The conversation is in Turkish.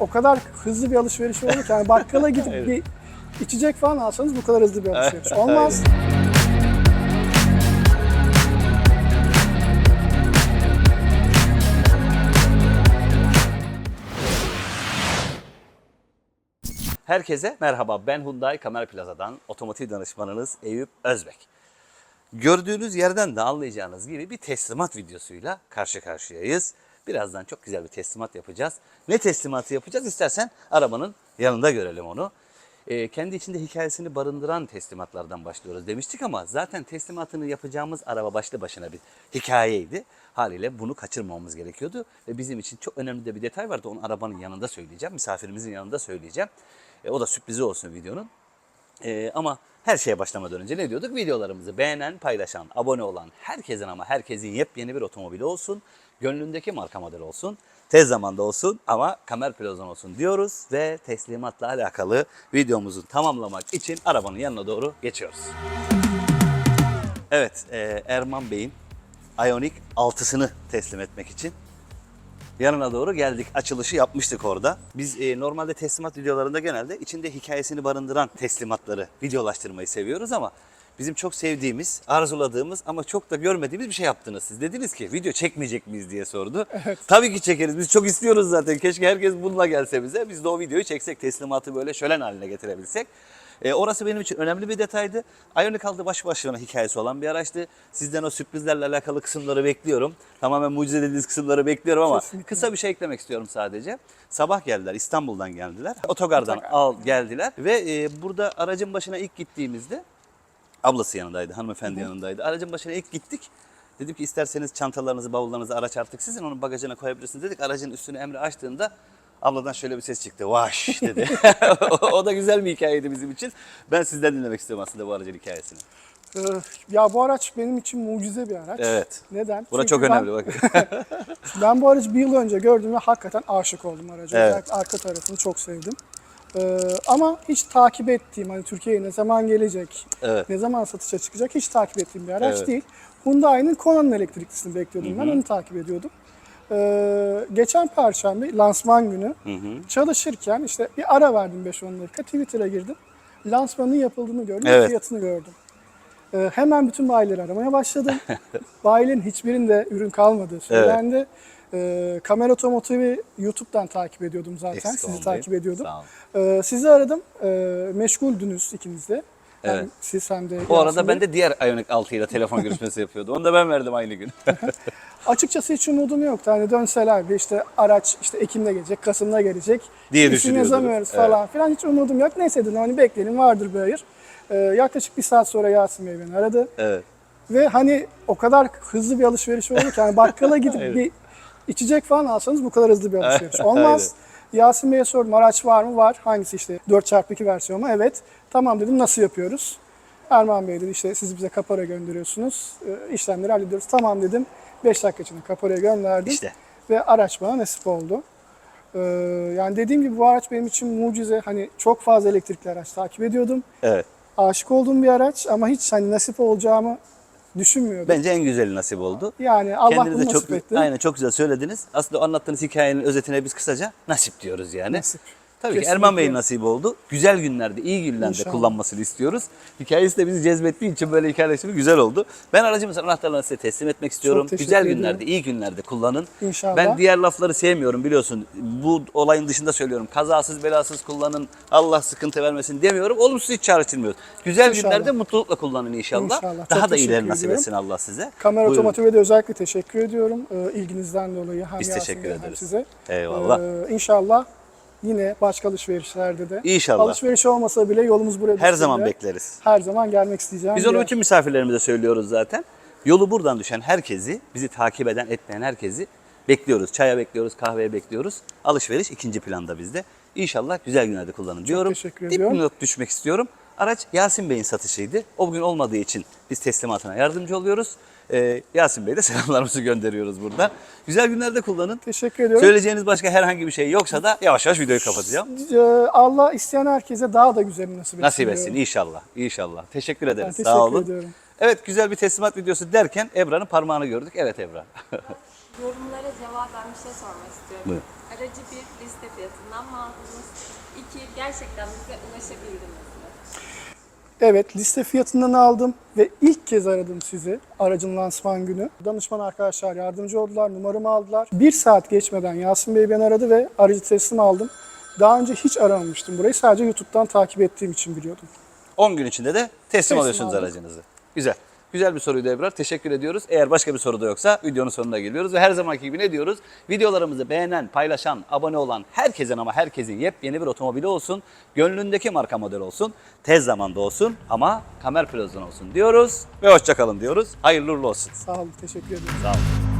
O kadar hızlı bir alışveriş oldu ki yani bakkala gidip Evet. bir içecek falan alsanız bu kadar hızlı bir alışveriş olmaz. Herkese merhaba. Ben Hyundai Kamer Plaza'dan otomotiv danışmanınız Eyüp Özbek. Gördüğünüz yerden de anlayacağınız gibi bir teslimat videosuyla karşı karşıyayız. Birazdan çok güzel bir teslimat yapacağız. Ne teslimatı yapacağız? İstersen arabanın yanında görelim onu. Ee, kendi içinde hikayesini barındıran teslimatlardan başlıyoruz demiştik ama zaten teslimatını yapacağımız araba başlı başına bir hikayeydi. Haliyle bunu kaçırmamamız gerekiyordu ve bizim için çok önemli de bir detay vardı. Onu arabanın yanında söyleyeceğim, misafirimizin yanında söyleyeceğim. E, o da sürprizi olsun videonun. Ee, ama her şeye başlamadan önce ne diyorduk? Videolarımızı beğenen, paylaşan, abone olan herkesin ama herkesin yepyeni bir otomobili olsun. Gönlündeki marka model olsun. Tez zamanda olsun ama kamer plazon olsun diyoruz ve teslimatla alakalı videomuzu tamamlamak için arabanın yanına doğru geçiyoruz. Evet, e, Erman Bey'in Ioniq 6'sını teslim etmek için yanına doğru geldik. Açılışı yapmıştık orada. Biz e, normalde teslimat videolarında genelde içinde hikayesini barındıran teslimatları videolaştırmayı seviyoruz ama bizim çok sevdiğimiz, arzuladığımız ama çok da görmediğimiz bir şey yaptınız siz. Dediniz ki video çekmeyecek miyiz diye sordu. Tabii ki çekeriz. Biz çok istiyoruz zaten. Keşke herkes bununla gelse bize. Biz de o videoyu çeksek, teslimatı böyle şölen haline getirebilsek. E, orası benim için önemli bir detaydı. Ioniq aldı baş başına hikayesi olan bir araçtı. Sizden o sürprizlerle alakalı kısımları bekliyorum. Tamamen mucize dediğiniz kısımları bekliyorum ama Kesinlikle. kısa bir şey eklemek istiyorum sadece. Sabah geldiler, İstanbul'dan geldiler. Otogardan Otogar. al geldiler ve e, burada aracın başına ilk gittiğimizde ablası yanındaydı, hanımefendi yanındaydı. Aracın başına ilk gittik. Dedim ki isterseniz çantalarınızı, bavullarınızı araç artık sizin onun bagajına koyabilirsiniz dedik. Aracın üstünü Emre açtığında abladan şöyle bir ses çıktı. Vaş dedi. o da güzel bir hikayeydi bizim için. Ben sizden dinlemek istiyorum aslında bu aracın hikayesini. Ee, ya bu araç benim için mucize bir araç. Evet. Neden? Bura Çünkü çok ben- önemli bak. Ben bu aracı bir yıl önce gördüm ve hakikaten aşık oldum araca. Evet. Özellikle arka tarafını çok sevdim. Ee, ama hiç takip ettiğim, hani Türkiye'ye ne zaman gelecek, Evet. ne zaman satışa çıkacak hiç takip ettiğim bir araç Evet. değil. Hyundai'nin Kona'nın elektriklisini bekliyordum ben, onu takip ediyordum. Ee, geçen Perşembe lansman günü çalışırken işte bir ara verdim 5-10 dakika Twitter'a girdim. Lansmanın yapıldığını gördüm ve Evet. fiyatını gördüm. Ee, hemen bütün bayileri aramaya başladım. Bayilerin hiçbirinde ürün kalmadı söylendi. Ee, Kamera Otomotiv'i YouTube'dan takip ediyordum zaten. Eksik Sizi takip ediyordum. Ee, sizi aradım. Ee, meşguldünüz ikiniz de. Hem Evet. siz hem de O arada Yasin ben Bey. de diğer Ioniq 6 ile telefon görüşmesi yapıyordum. Onu da ben verdim aynı gün. Açıkçası hiç umudum yoktu. Hani dönselerdi işte araç işte Ekim'de gelecek, Kasım'da gelecek. Diye İsim düşünüyordunuz. yazamıyoruz falan filan. Hiç umudum yok. Neyse dedim hani bekleyelim vardır bir hayır. Ee, yaklaşık bir saat sonra Yasin Bey beni aradı. evet. Ve hani o kadar hızlı bir alışveriş oldu ki hani bakkala gidip bir içecek falan alsanız bu kadar hızlı bir alışveriş olmaz. Yasin Bey'e sordum araç var mı? Var. Hangisi işte 4x2 versiyonu mu? Evet. Tamam dedim nasıl yapıyoruz? Erman Bey dedi işte siz bize kapora gönderiyorsunuz. Ee, işlemleri hallediyoruz. Tamam dedim. 5 dakika içinde kaporaya gönderdim. İşte. Ve araç bana nasip oldu. Ee, yani dediğim gibi bu araç benim için mucize. Hani çok fazla elektrikli araç takip ediyordum. Evet. Aşık olduğum bir araç ama hiç hani nasip olacağımı düşünmüyordum. Bence en güzeli nasip oldu. Yani Allah Kendiniz bunu nasip çok etti. aynen çok güzel söylediniz. Aslında anlattığınız hikayenin özetine biz kısaca nasip diyoruz yani. Nasip. Tabii ki Kesinlikle. Erman Bey'in nasibi oldu. Güzel günlerde, iyi günlerde İnşallah. kullanmasını istiyoruz. Hikayesi de bizi cezbettiği için böyle hikayeleştirme güzel oldu. Ben aracımızın anahtarlarını size teslim etmek istiyorum. Güzel ediyorum. günlerde, iyi günlerde kullanın. İnşallah. Ben diğer lafları sevmiyorum biliyorsun. Bu olayın dışında söylüyorum. Kazasız belasız kullanın. Allah sıkıntı vermesin demiyorum. Olumsuz hiç çağrıştırmıyoruz. Güzel İnşallah. günlerde mutlulukla kullanın inşallah. İnşallah. Çok Daha da ileri nasip etsin Allah size. Kamera Buyurun. Otomotiv'e de özellikle teşekkür ediyorum. Ee, ilginizden dolayı hem Biz teşekkür ederiz. size. Eyvallah. Ee, inşallah yine başka alışverişlerde de. İnşallah. Alışveriş olmasa bile yolumuz buraya Her zaman bekleriz. Her zaman gelmek isteyeceğim. Biz onu bütün misafirlerimize söylüyoruz zaten. Yolu buradan düşen herkesi, bizi takip eden, etmeyen herkesi bekliyoruz. Çaya bekliyoruz, kahveye bekliyoruz. Alışveriş ikinci planda bizde. İnşallah güzel günlerde kullanın diyorum. teşekkür Dip ediyorum. not düşmek istiyorum. Araç Yasin Bey'in satışıydı. O bugün olmadığı için biz teslimatına yardımcı oluyoruz. Ee, Yasin Bey'e de selamlarımızı gönderiyoruz burada. Güzel günlerde kullanın. Teşekkür ediyorum. Söyleyeceğiniz başka herhangi bir şey yoksa da yavaş yavaş videoyu kapatacağım. Ee, Allah isteyen herkese daha da güzel nasip etsin. Nasip etsin diyorum. inşallah. İnşallah. Teşekkür ederiz. teşekkür Sağ olun. ediyorum. Evet güzel bir teslimat videosu derken Ebra'nın parmağını gördük. Evet Ebra. Yorumlara cevaben bir şey sormak istiyorum. Buyurun. Aracı bir liste fiyatından mı aldınız? İki, gerçekten bize ulaşabildiniz mi? Evet, liste fiyatından aldım ve ilk kez aradım sizi aracın lansman günü. Danışman arkadaşlar yardımcı oldular, numaramı aldılar. Bir saat geçmeden Yasin Bey beni aradı ve aracı teslim aldım. Daha önce hiç aramamıştım burayı. Sadece YouTube'dan takip ettiğim için biliyordum. 10 gün içinde de teslim, Teslim alıyorsunuz aldık. aracınızı. Güzel. Güzel bir soruydu Ebrar. Teşekkür ediyoruz. Eğer başka bir soru da yoksa videonun sonuna geliyoruz. Ve her zamanki gibi ne diyoruz? Videolarımızı beğenen, paylaşan, abone olan herkesin ama herkesin yepyeni bir otomobili olsun. Gönlündeki marka model olsun. Tez zamanda olsun ama Kamer Plaza'dan olsun diyoruz. Ve hoşçakalın diyoruz. Hayırlı uğurlu olsun. Sağ olun, teşekkür ederim. Sağ olun.